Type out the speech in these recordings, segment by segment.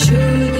Should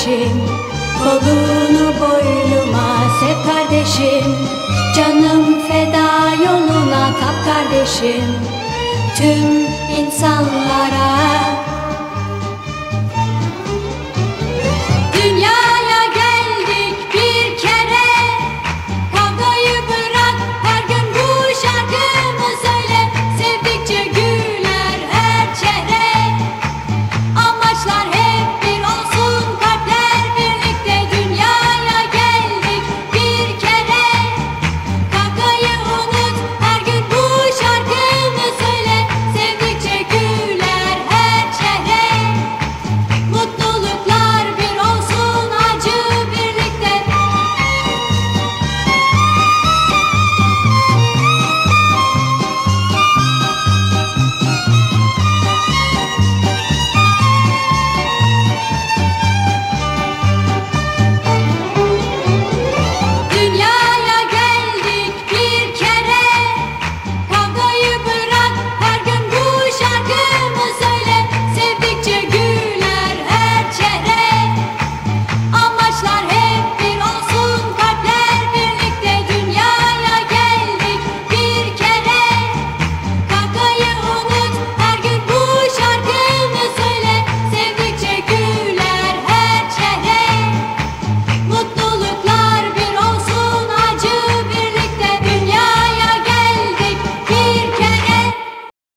kardeşim. Kolunu boynuma sev kardeşim. Canım feda yoluna kap kardeşim. Tüm insanlara